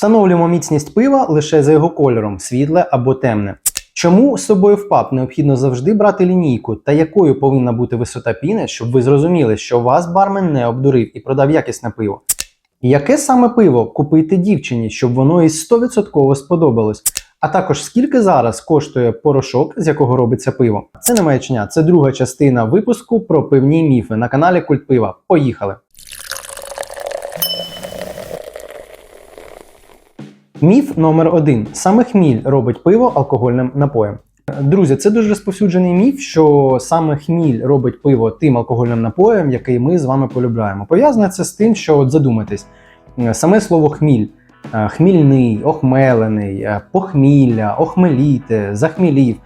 Встановлюємо міцність пива лише за його кольором, світле або темне. Чому з собою в паб необхідно завжди брати лінійку та якою повинна бути висота піни, щоб ви зрозуміли, що вас бармен не обдурив і продав якісне пиво? Яке саме пиво купити дівчині, щоб воно їй 100% сподобалось? А також скільки зараз коштує порошок, з якого робиться пиво? Це не маячня, це друга частина випуску про пивні міфи на каналі Культ Пива. Поїхали! Міф номер один: саме хміль робить пиво алкогольним напоєм. Друзі, це дуже розповсюджений міф, що саме хміль робить пиво тим алкогольним напоєм, який ми з вами полюбляємо. Пов'язане це з тим, що от задумайтесь, е, саме слово хміль, е, хмільний, охмелений, е, похмілля, охмеліти, захмілів.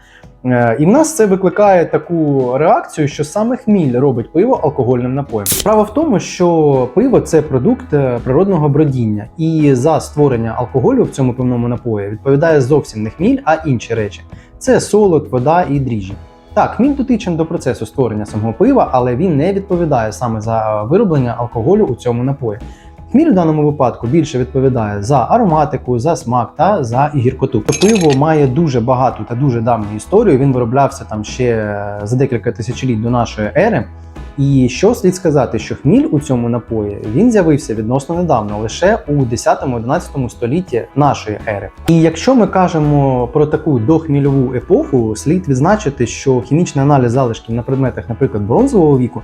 Е, І в нас це викликає таку реакцію, що саме хміль робить пиво алкогольним напоєм. Справа в тому, що пиво це продукт е, природного бродіння, і за створення алкоголю в цьому пивному напої відповідає зовсім не хміль, а інші речі: це солод, вода і дріжджі. Так, хміль дотичен до процесу створення самого пива, але він не відповідає саме за вироблення алкоголю у цьому напої. Хміль в даному випадку більше відповідає за ароматику, за смак та за гіркоту. Пиво має дуже багату та дуже давню історію. Він вироблявся там ще за декілька тисячоліть до нашої ери. І що слід сказати, що хміль у цьому напої він з'явився відносно недавно, лише у 10-11 столітті нашої ери. І якщо ми кажемо про таку дохмільову епоху, слід відзначити, що хімічний аналіз залишків на предметах, наприклад, бронзового віку,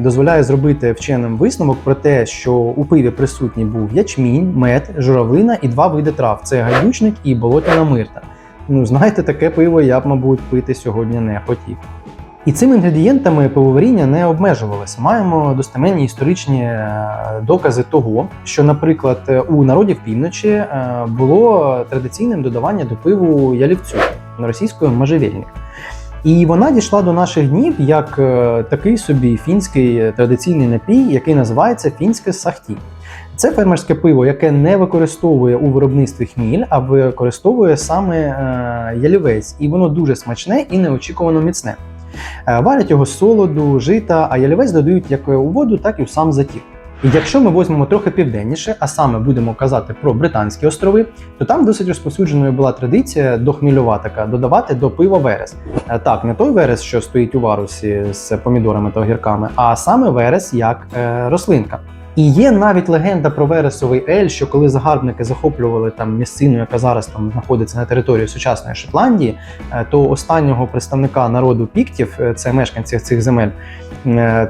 дозволяє зробити вченим висновок про те, що у пиві присутній був ячмінь, мед, журавлина і два види трав: це гадючник і болотяна мирта. Ну, знаєте, таке пиво я б, мабуть, пити сьогодні не хотів. І цими інгредієнтами пивоваріння не обмежувалося. Маємо достеменні історичні е, докази того, що, наприклад, у народів півночі е, було традиційним додавання до пиву ялівцю російською можжевельник. І вона дійшла до наших днів як е, такий собі фінський традиційний напій, який називається фінське сахті. Це фермерське пиво, яке не використовує у виробництві хміль, а використовує саме е, ялівець, і воно дуже смачне і неочікувано міцне. Е, Варять його з солоду, жита, а ялівець додають як у воду, так і в сам затік. Якщо ми візьмемо трохи південніше, а саме будемо казати про Британські острови, то там досить розповсюдженою була традиція дохмільова така додавати до пива верес. Е, Так, не той верес, що стоїть у варусі з помідорами та огірками, а саме верес як е, рослинка. І є навіть легенда про вересовий ель, що коли загарбники захоплювали там місцину, яка зараз там знаходиться на території сучасної Шотландії, е, то останнього представника народу піктів, е, це мешканці цих земель,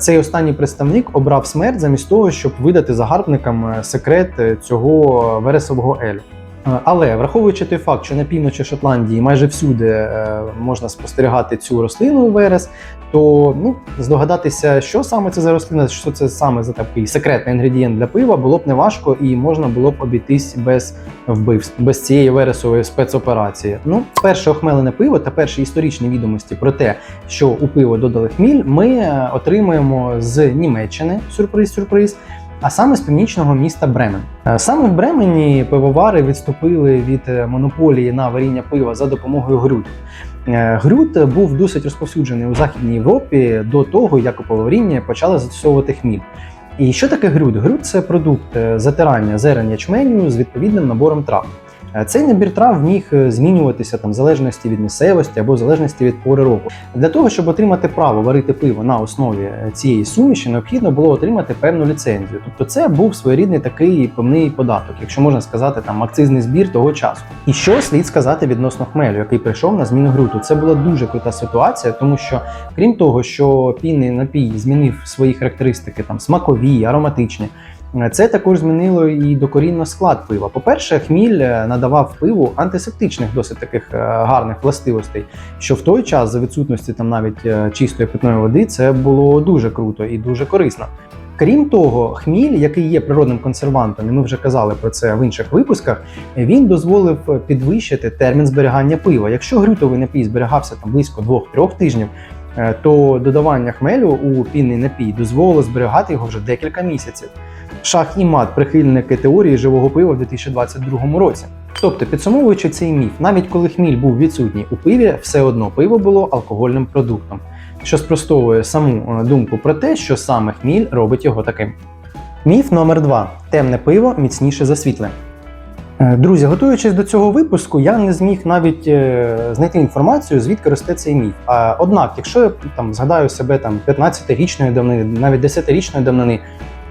цей останній представник обрав смерть замість того, щоб видати загарбникам е, секрет е, цього вересового елю. Е, Але враховуючи той факт, що на півночі Шотландії майже всюди е, можна спостерігати цю рослину верес, то ну здогадатися, що саме це за рослина, що це саме за такий секретний інгредієнт для пива, було б неважко і можна було б обійтись без вбивств, без цієї вересової спецоперації. Ну, перше охмелене пиво та перші історичні відомості про те, що у пиво додали хміль, ми е, отримуємо з Німеччини сюрприз-сюрприз. А саме з північного міста Бремен. Е, Саме в Бремені пивовари відступили від е, монополії на варіння пива за допомогою грюту. Е, Грют був досить розповсюджений у Західній Європі до того, як у пивоваріння почали застосовувати хміль. І що таке грюд? Грюд це продукт затирання зерен ячменю з відповідним набором трав. Е, Цей набір трав міг е, змінюватися там в залежності від місцевості або в залежності від пори року. Для того, щоб отримати право варити пиво на основі е, цієї суміші, необхідно було отримати певну ліцензію. Тобто це був своєрідний такий певний податок, якщо можна сказати, там акцизний збір того часу. І що слід сказати відносно хмелю, який прийшов на зміну груту? Це була дуже крута ситуація, тому що крім того, що пінний напій змінив свої характеристики, там смакові, ароматичні. Це також змінило і докорінно склад пива. По-перше, хміль е, надавав пиву антисептичних досить таких е, гарних властивостей, що в той час, за відсутності там навіть е, чистої питної води, це було дуже круто і дуже корисно. Крім того, хміль, який є природним консервантом, і ми вже казали про це в інших випусках, він дозволив підвищити термін зберігання пива. Якщо грютовий напій зберігався там близько 2-3 тижнів, то додавання хмелю у пінний напій дозволило зберігати його вже декілька місяців. Шах і мат прихильники теорії живого пива в 2022 році. Тобто, підсумовуючи цей міф, навіть коли хміль був відсутній у пиві, все одно пиво було алкогольним продуктом, що спростовує саму е, думку про те, що саме хміль робить його таким. Міф номер 2 темне пиво міцніше за світле. Е, Друзі, готуючись до цього випуску, я не зміг навіть е, знайти інформацію, звідки росте цей міф. Однак, якщо я там згадаю себе там 15-річної давнини, навіть 10-річної давнини,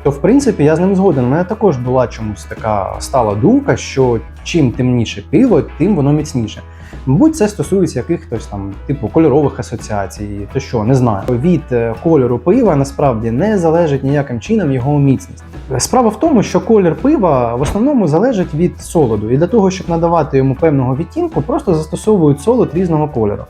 то в принципі я з ним згоден. У мене також була чомусь така стала думка, що чим темніше пиво, тим воно міцніше. Мабуть, це стосується якихось там типу кольорових асоціацій, то що не знаю. Від е, кольору пива насправді не залежить ніяким чином його міцність. Справа в тому, що колір пива в основному залежить від солоду, і для того, щоб надавати йому певного відтінку, просто застосовують солод різного кольору.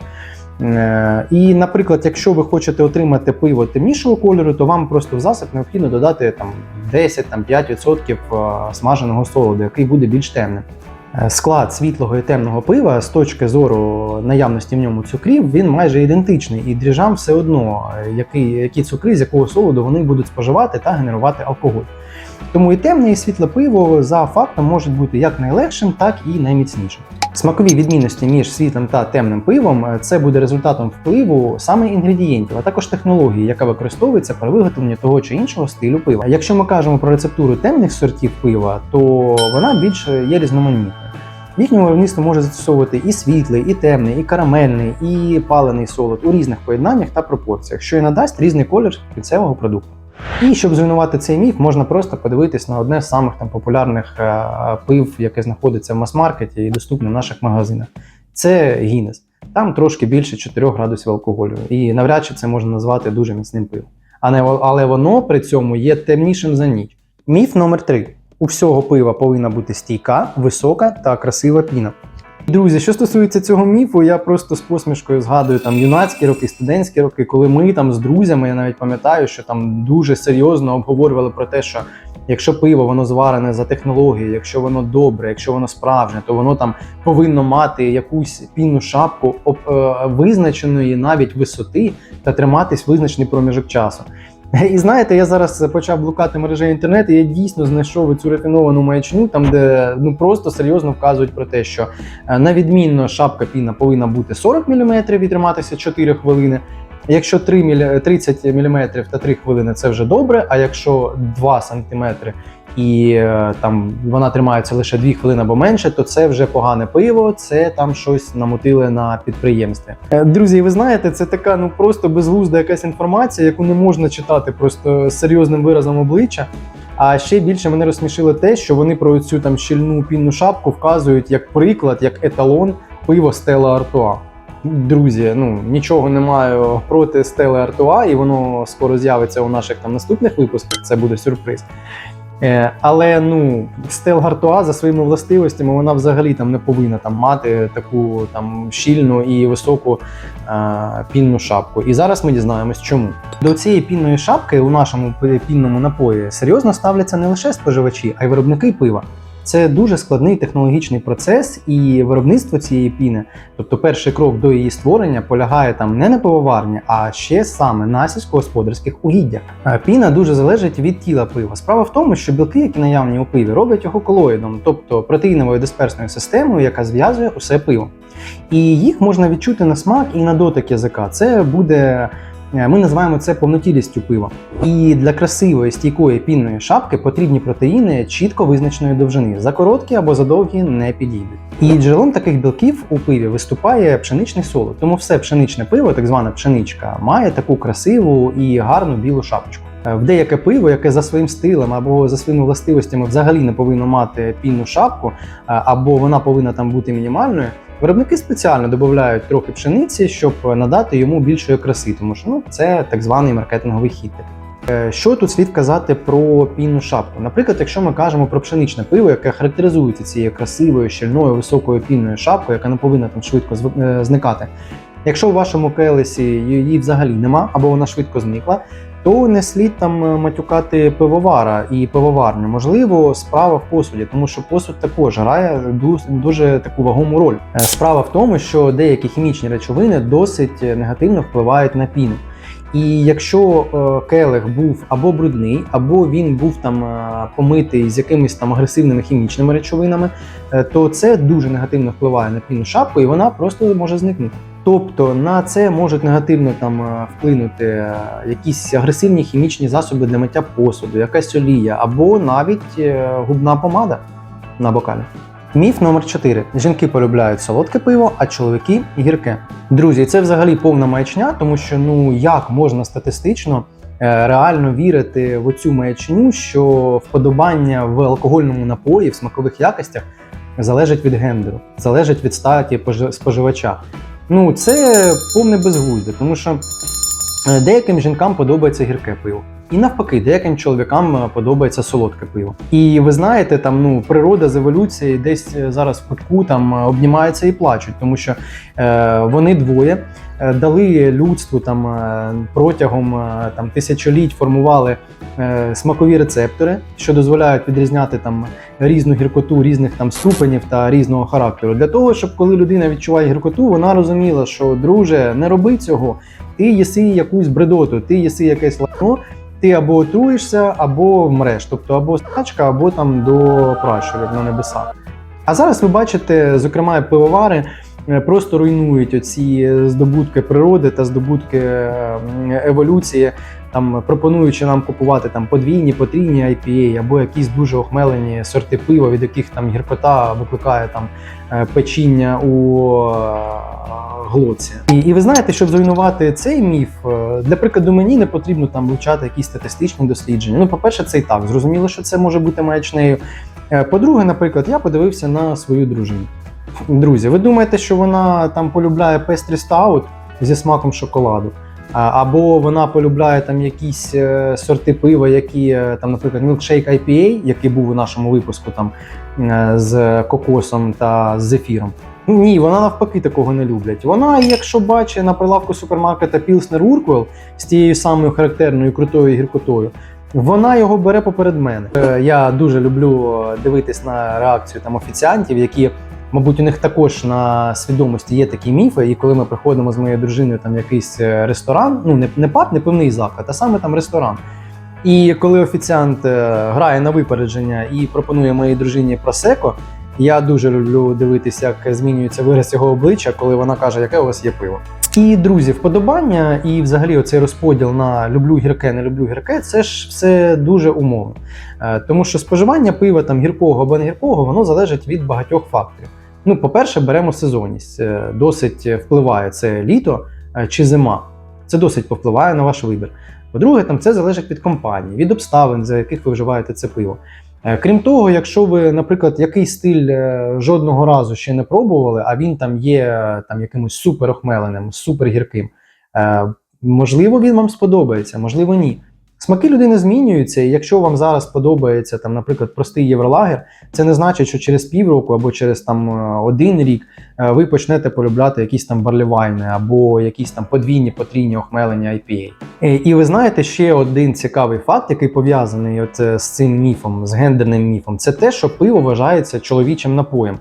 Е, І, наприклад, якщо ви хочете отримати пиво темнішого кольору, то вам просто в засіб необхідно додати там 10-5% е, смаженого солоду, який буде більш темним. Е, Склад світлого і темного пива з точки зору наявності в ньому цукрів, він майже ідентичний, і дріжджам все одно, які, які цукри, з якого солоду вони будуть споживати та генерувати алкоголь. Тому і темне, і світле пиво за фактом можуть бути як найлегшим, так і найміцнішим. Смакові відмінності між світлим та темним пивом е, це буде результатом впливу саме інгредієнтів, а також технології, яка використовується при виготовленні того чи іншого стилю пива. Якщо ми кажемо про рецептуру темних сортів пива, то вона більш є різноманітною. В їхньому може застосовувати і світлий, і темний, і карамельний, і палений солод у різних поєднаннях та пропорціях, що і надасть різний колір кінцевого продукту. І щоб зруйнувати цей міф, можна просто подивитись на одне з самих там популярних е, пив, яке знаходиться в мас-маркеті і доступне в наших магазинах. Це Гіннес. Там трошки більше 4 градусів алкоголю, і навряд чи це можна назвати дуже міцним пивом. Але воно при цьому є темнішим за ніч. Міф номер 3. У всього пива повинна бути стійка, висока та красива піна. Друзі, що стосується цього міфу, я просто з посмішкою згадую там юнацькі роки, студентські роки, коли ми там з друзями, я навіть пам'ятаю, що там дуже серйозно обговорювали про те, що якщо пиво воно зварене за технологією, якщо воно добре, якщо воно справжнє, то воно там повинно мати якусь пінну шапку е, визначеної навіть висоти та триматись визначений проміжок часу. І знаєте, я зараз почав блукати мережею інтернету, і я дійсно знайшов цю рафіновану маячню, там де ну просто серйозно вказують про те, що е, на відмінно шапка піна повинна бути 40 мм і триматися 4 хвилини. Якщо 3 мілі- 30 мм та 3 хвилини це вже добре. А якщо 2 см і е, там вона тримається лише 2 хвилини або менше, то це вже погане пиво, це там щось намотили на підприємстві. Е, Друзі, ви знаєте, це така ну просто безглузда якась інформація, яку не можна читати просто з серйозним виразом обличчя. А ще більше мене розсмішило те, що вони про цю там щільну пінну шапку вказують як приклад, як еталон пиво Стела Артуа. Друзі, ну нічого не маю проти Стели Артуа, і воно скоро з'явиться у наших там наступних випусках. Це буде сюрприз. Е, але ну Стел Артуа за своїми властивостями вона взагалі там не повинна там мати таку там щільну і високу е, пінну шапку. І зараз ми дізнаємось, чому до цієї пінної шапки у нашому пінному напої серйозно ставляться не лише споживачі, а й виробники пива. Це дуже складний технологічний процес, і виробництво цієї піни, тобто перший крок до її створення, полягає там не на пивоварні, а ще саме на сільськогосподарських угіддях. Е, Піна дуже залежить від тіла пива. Справа в тому, що білки, які наявні у пиві, роблять його колоїдом, тобто протеїновою дисперсною системою, яка зв'язує усе пиво. І їх можна відчути на смак і на дотик язика. Це буде. Е, Ми називаємо це повнотілістю пива. І для красивої стійкої пінної шапки потрібні протеїни чітко визначеної довжини. За короткі або за довгі не підійдуть. І джерелом таких білків у пиві виступає пшеничний солод. Тому все пшеничне пиво, так звана пшеничка, має таку красиву і гарну білу шапочку. Е, В деяке пиво, яке за своїм стилем або за своїми властивостями взагалі не повинно мати пінну шапку, е, або вона повинна там бути мінімальною. Виробники спеціально додають трохи пшениці, щоб надати йому більшої краси, тому що ну це так званий маркетинговий хід. Е, Що тут слід казати про пінну шапку? Наприклад, якщо ми кажемо про пшеничне пиво, яке характеризується цією красивою, щільною, високою пінною шапкою, яка не повинна там швидко е, зникати. Якщо у вашому келесі її взагалі нема, або вона швидко зникла, то не слід там е, матюкати пивовара і пивоварню. Можливо, справа в посуді, тому що посуд також грає ду- дуже таку вагому роль. Е, Справа в тому, що деякі хімічні речовини досить е, негативно впливають на піну. І якщо келих був або брудний, або він був там помитий з якимись там агресивними хімічними речовинами, то це дуже негативно впливає на пінну шапку, і вона просто може зникнути. Тобто на це можуть негативно там е, вплинути е, якісь агресивні хімічні засоби для миття посуду, якась олія, або навіть е, губна помада на бокалі. Міф номер 4. Жінки полюбляють солодке пиво, а чоловіки гірке. Друзі, це взагалі повна маячня, тому що ну як можна статистично реально вірити в оцю маячню, що вподобання в алкогольному напої, в смакових якостях залежить від гендеру, залежить від статі пожи- споживача. Ну це повне безглуздя, тому що е, деяким жінкам подобається гірке пиво. І навпаки, деяким чоловікам е, подобається солодке пиво. І ви знаєте, там ну природа з еволюції десь е, зараз в кутку там е, обнімаються і плачуть, тому що е, вони двоє дали людству там протягом там тисячоліть формували е, смакові рецептори, що дозволяють відрізняти там різну гіркоту різних там ступенів та різного характеру. Для того, щоб коли людина відчуває гіркоту, вона розуміла, що друже, не роби цього. Ти їси якусь бредоту, ти їси якесь лайно, ти або отруєшся, або вмреш. Тобто або стачка, або там до пращурів на небесах. А зараз ви бачите, зокрема, пивовари е, просто руйнують оці здобутки природи та здобутки еволюції, там пропонуючи нам купувати там подвійні, потрійні IPA або якісь дуже охмелені сорти пива, від яких там гіркота викликає там е, печіння у е, глотці. І, і ви знаєте, щоб зруйнувати цей міф, е, для прикладу, мені не потрібно там вивчати якісь статистичні дослідження. Ну, по-перше, це і так зрозуміло, що це може бути маячнею. По-друге, наприклад, я подивився на свою дружину. Друзі, ви думаєте, що вона там полюбляє пестрі стаут зі смаком шоколаду? Або вона полюбляє там якісь е, сорти пива, які е, там, наприклад, Milkshake IPA, який був у нашому випуску там е, з кокосом та з зефіром. Ні, вона навпаки такого не люблять. Вона, якщо бачить на прилавку супермаркета Pilsner Urquell з тією самою характерною крутою гіркотою, вона його бере поперед мене. Я дуже люблю дивитись на реакцію там офіціантів, які, мабуть, у них також на свідомості є такі міфи. І коли ми приходимо з моєю дружиною там якийсь е, ресторан, ну не, не паб, не пивний заклад, а саме там ресторан. І коли офіціант е, грає на випередження і пропонує моїй дружині просеко, я дуже люблю дивитися, як змінюється вираз його обличчя, коли вона каже, яке у вас є пиво. І друзі, вподобання і взагалі оцей розподіл на люблю гірке, не люблю гірке, це ж все дуже умовно. Е, Тому що споживання пива там гіркого або не гіркого, воно залежить від багатьох факторів. Ну, по-перше, беремо сезонність. Е, Досить впливає це літо е, чи зима. Це досить повпливає на ваш вибір. По-друге, там це залежить від компанії, від обставин, за яких ви вживаєте це пиво. Е, Крім того, якщо ви, наприклад, якийсь стиль жодного разу ще не пробували, а він там є там якимось супер охмеленим, супер гірким, можливо, він вам сподобається, можливо, ні. Смаки людини змінюються, і якщо вам зараз подобається там, наприклад, простий євролагер, це не значить, що через півроку або через там е, один рік е, ви почнете полюбляти якісь там барлівайни або якісь там подвійні потрійні охмелення IPA. Е, І ви знаєте ще один цікавий факт, який пов'язаний от з цим міфом, з гендерним міфом, це те, що пиво вважається чоловічим напоєм.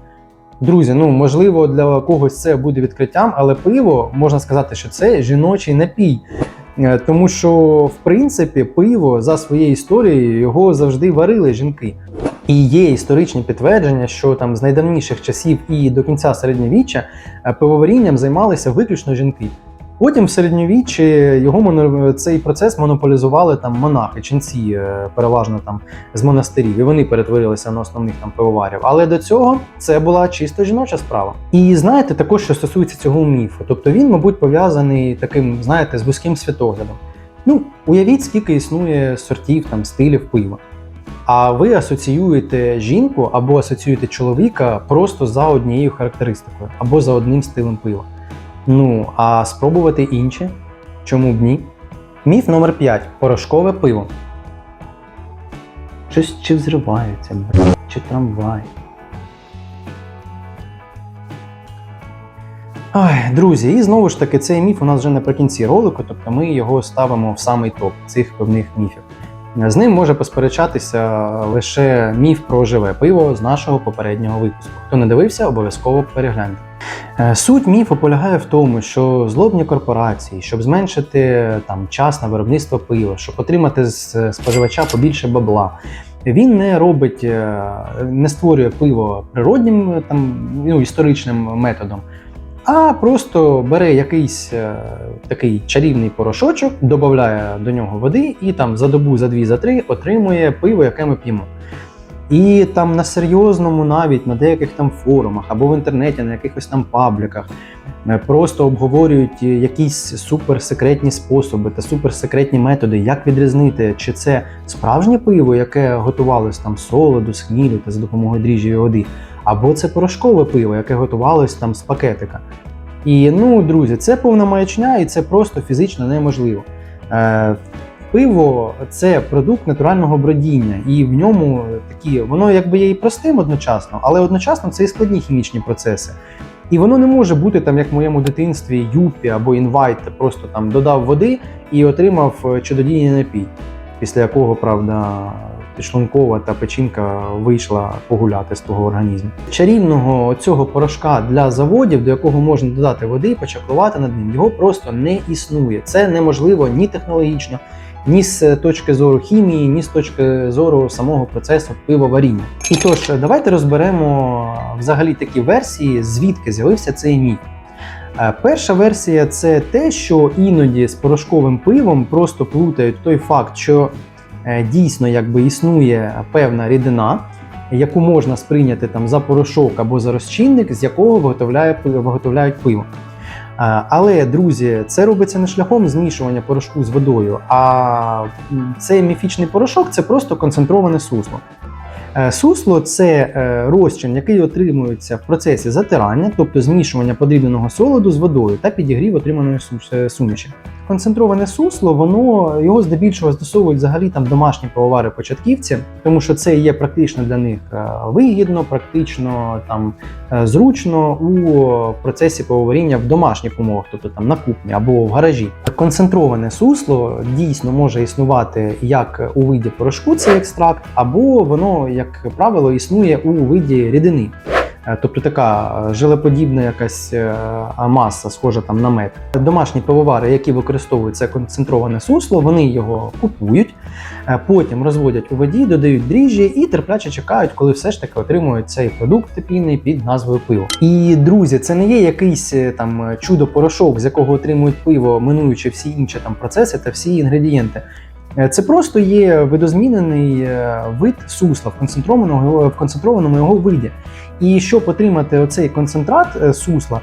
Друзі, ну можливо, для когось це буде відкриттям, але пиво можна сказати, що це жіночий напій. Е, Тому що, в принципі, пиво за своєю історією його завжди варили жінки. І є історичні підтвердження, що там з найдавніших часів і до кінця середньовіччя е, пивоварінням займалися виключно жінки. Потім в середньовіччі його цей процес монополізували там монахи, ченці, е, переважно там з монастирів, і вони перетворилися на основних там пивоварів. Але до цього це була чисто жіноча справа. І знаєте, також що стосується цього міфу, тобто він, мабуть, пов'язаний таким, знаєте, з вузьким світоглядом. Ну, уявіть, скільки існує сортів там стилів пива. А ви асоціюєте жінку або асоціюєте чоловіка просто за однією характеристикою, або за одним стилем пива. Ну, а спробувати інші? Чому б ні? Міф номер 5. Порошкове пиво. Щось чи взривається, блядь, чи трамвай. Ай, друзі, і знову ж таки, цей міф у нас вже наприкінці ролику, тобто ми його ставимо в самий топ цих певних міфів. З ним може посперечатися лише міф про живе пиво з нашого попереднього випуску. Хто не дивився, обов'язково перегляньте. Е, Суть міфу полягає в тому, що злобні корпорації, щоб зменшити там час на виробництво пива, щоб отримати з споживача побільше бабла. Він не робить, е, не створює пиво природнім там ну, історичним методом, а просто бере якийсь е, такий чарівний порошочок, додає до нього води і там за добу, за дві, за три отримує пиво, яке ми п'ємо. І там на серйозному, навіть на деяких там форумах або в інтернеті, на якихось там пабліках, е, просто обговорюють е, якісь суперсекретні способи та суперсекретні методи, як відрізнити, чи це справжнє пиво, яке готувалось там солоду, з хмілю та за допомогою дріжджої води, або це порошкове пиво, яке готувалось там з пакетика. І ну, друзі, це повна маячня, і це просто фізично неможливо. Е, Пиво це продукт натурального бродіння, і в ньому такі воно якби є і простим одночасно, але одночасно це і складні хімічні процеси. І воно не може бути там, як в моєму дитинстві, юпі або інвайт, просто там додав води і отримав е, чудодійний напій, після якого, правда, підшлункова та печінка вийшла погуляти з того організму. Чарівного цього порошка для заводів, до якого можна додати води і почаклувати над ним, його просто не існує. Це неможливо ні технологічно, ні з точки зору хімії, ні з точки зору самого процесу пивоваріння. І тож, давайте розберемо взагалі такі версії, звідки з'явився цей міф. Е, Перша версія це те, що іноді з порошковим пивом просто плутають той факт, що дійсно якби існує певна рідина, яку можна сприйняти там за порошок або за розчинник, з якого виготовляє, виготовляють пиво. Е, Але, друзі, це робиться не шляхом змішування порошку з водою, а цей міфічний порошок це просто концентроване сусло. Е, Сусло це е, розчин, який отримується в процесі затирання, тобто змішування подрібненого солоду з водою та підігрів отриманої е, суміші. Концентроване сусло, воно його здебільшого застосовують взагалі там домашні пивовари початківці, тому що це є практично для них вигідно, практично там зручно у процесі пивоваріння в домашніх умовах, тобто там на кухні або в гаражі. Концентроване сусло дійсно може існувати як у виді порошку, цей екстракт, або воно, як правило, існує у виді рідини. Е, Тобто така е, жилеподібна якась е, маса, схожа там на мед. Домашні пивовари, які використовують це концентроване сусло, вони його купують, потім розводять у воді, додають дріжджі і терпляче чекають, коли все ж таки отримують цей продукт тепільний під назвою пиво. І друзі, це не є якийсь там чудо-порошок, з якого отримують пиво, минуючи всі інші там процеси та всі інгредієнти. Е, Це просто є видозмінений е, вид сусла в концентрованому, в концентрованому його виді. І щоб отримати оцей концентрат е, сусла,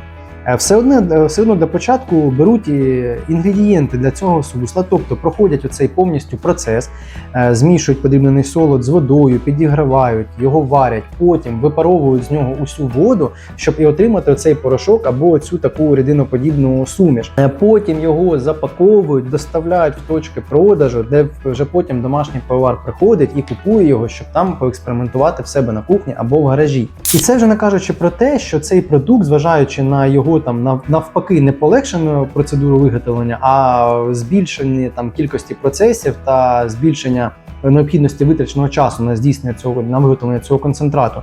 все одно, е, все одно для початку беруть е, інгредієнти для цього сусла, тобто проходять оцей повністю процес, е, змішують подрібнений солод з водою, підігравають, його варять, потім випаровують з нього усю воду, щоб і отримати оцей порошок або цю таку рідиноподібну суміш. Е, Потім його запаковують, доставляють в точки продажу, де вже потім домашній пивовар приходить і купує його, щоб там поекспериментувати в себе на кухні або в гаражі. І це вже не кажучи про те, що цей продукт, зважаючи на його там навпаки не полегшену процедуру виготовлення, а збільшення там кількості процесів та збільшення необхідності витраченого часу на здійснення цього на виготовлення цього концентрату,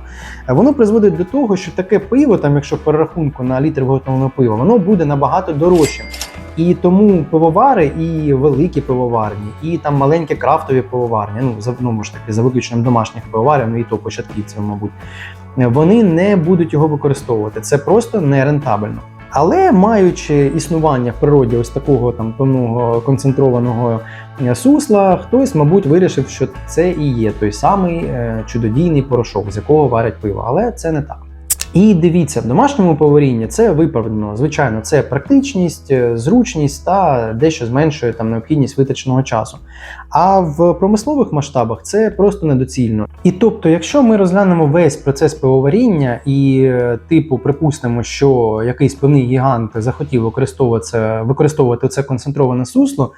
е, воно призводить до того, що таке пиво, там, якщо перерахунку на літр виготовленого пива, воно буде набагато дорожчим. І тому пивовари, і великі пивоварні, і там маленькі крафтові пивоварні, ну за ну, ж таки, за виключенням домашніх пивоварів, ну і то початківців, мабуть, вони не будуть його використовувати. Це просто нерентабельно. Але маючи існування в природі ось такого там певного концентрованого е, сусла, хтось, мабуть, вирішив, що це і є той самий е, чудодійний порошок, з якого варять пиво. Але це не так. І дивіться, в домашньому поварінні це виправдано. Звичайно, це практичність, е, зручність та дещо зменшує там необхідність витраченого часу. А в промислових масштабах це просто недоцільно. І тобто, якщо ми розглянемо весь процес пивоваріння і, е, типу, припустимо, що якийсь певний гігант захотів використовувати використовувати це концентроване сусло,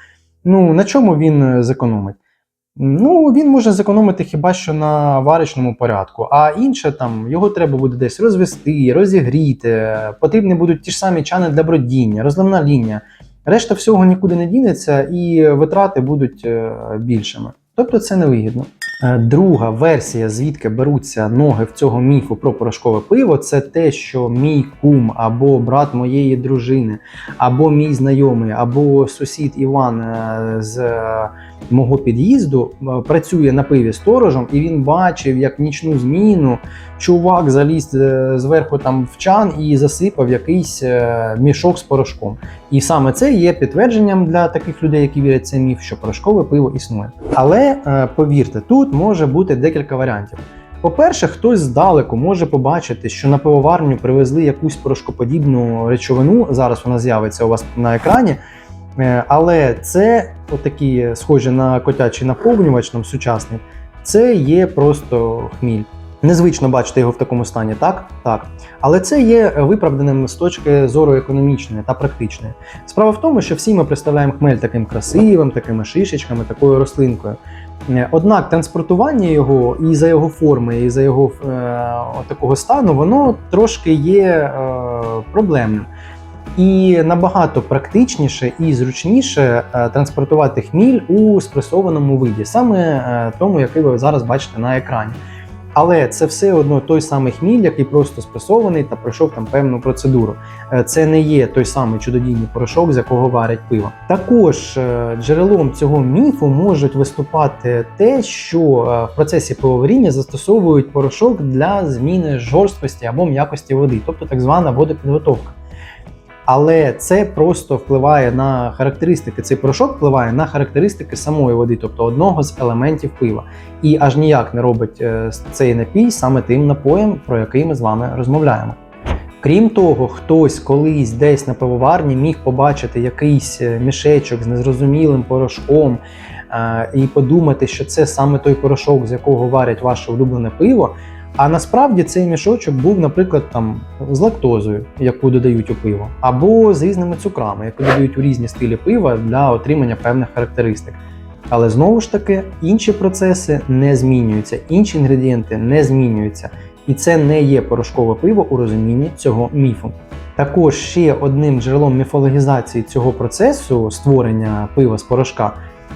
ну на чому він е, зекономить? Ну, він може зекономити хіба що на варочному порядку, а інше там його треба буде десь розвести, розігріти. Потрібні будуть ті ж самі чани для бродіння, розливна лінія. Решта всього нікуди не дінеться, і витрати будуть е, більшими. Тобто це невигідно. Е, Друга версія, звідки беруться ноги в цього міфу про порошкове пиво, це те, що мій кум або брат моєї дружини, або мій знайомий, або сусід Іван е, з мого під'їзду е, працює на пиві сторожем, і він бачив, як нічну зміну чувак заліз е, зверху там в чан і засипав якийсь е, мішок з порошком. І саме це є підтвердженням для таких людей, які вірять в цей міф, що порошкове пиво існує. Але повірте, тут може бути декілька варіантів. По-перше, хтось здалеку може побачити, що на пивоварню привезли якусь порошкоподібну речовину. Зараз вона з'явиться у вас на екрані. Е, Але це отакі схожі на котячий наповнювач нам сучасний. Це є просто хміль. Незвично бачити його в такому стані, так? Так. Але це є виправданим з точки зору економічної та практичної. Справа в тому, що всі ми представляємо хмель таким красивим, такими шишечками, такою рослинкою. Е, Однак транспортування його і за його форми, і за його е, такого стану, воно трошки є е, проблемним. І набагато практичніше і зручніше е, транспортувати хміль у спресованому виді, саме е, тому, який ви зараз бачите на екрані. Але це все одно той самий хміль, який просто спресований та пройшов там певну процедуру. Е, Це не є той самий чудодійний порошок, з якого варять пиво. Також джерелом цього міфу можуть виступати те, що в процесі пивоваріння застосовують порошок для зміни жорсткості або м'якості води, тобто так звана водопідготовка. Але це просто впливає на характеристики. Цей порошок впливає на характеристики самої води, тобто одного з елементів пива, і аж ніяк не робить е, цей напій саме тим напоєм, про який ми з вами розмовляємо. Крім того, хтось колись десь на пивоварні міг побачити якийсь е, мішечок з незрозумілим порошком е, і подумати, що це саме той порошок, з якого варять ваше улюблене пиво. А насправді цей мішочок був, наприклад, там з лактозою, яку додають у пиво, або з різними цукрами, які додають у різні стилі пива для отримання певних характеристик. Але знову ж таки інші процеси не змінюються, інші інгредієнти не змінюються. І це не є порошкове пиво у розумінні цього міфу. Також ще одним джерелом міфологізації цього процесу створення пива з порошка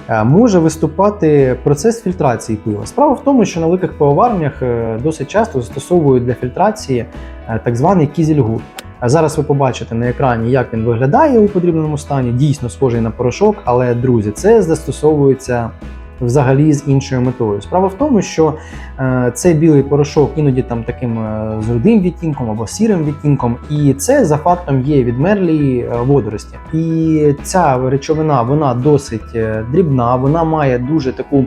може виступати процес фільтрації пива. Справа в тому, що на великих пивоварнях е, досить часто застосовують для фільтрації е, так званий кізельгур. Зараз ви побачите на екрані, як він виглядає у потрібному стані, дійсно схожий на порошок, але друзі, це застосовується взагалі з іншою метою. Справа в тому, що е, цей білий порошок іноді там таким е, з рудим відтінком або сірим відтінком, і це за фактом є відмерлі е, водорості. І ця речовина вона досить дрібна, вона має дуже таку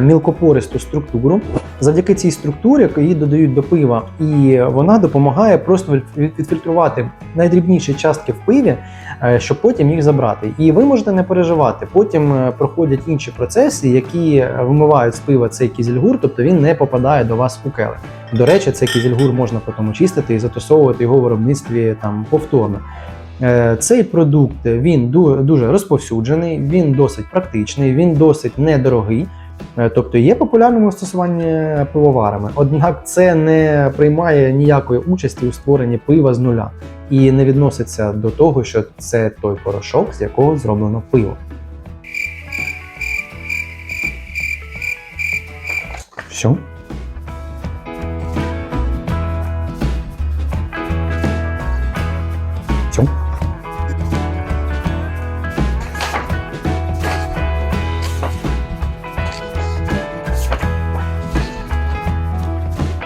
мілкопористу структуру. Завдяки цій структурі її додають до пива, і вона допомагає просто відфільтрувати найдрібніші частки в пиві, е, щоб потім їх забрати. І ви можете не переживати. Потім е, проходять інші процеси, які е, вимивають з пива цей кізельгур, тобто він не попадає до вас у келих. До речі, цей кізельгур можна потім очистити і застосовувати його в виробництві там повторно. Е, Цей продукт він дуже розповсюджений, він досить практичний, він досить недорогий. Е, Тобто є популярним у пивоварами, однак це не приймає ніякої участі у створенні пива з нуля і не відноситься до того, що це той порошок, з якого зроблено пиво. Все.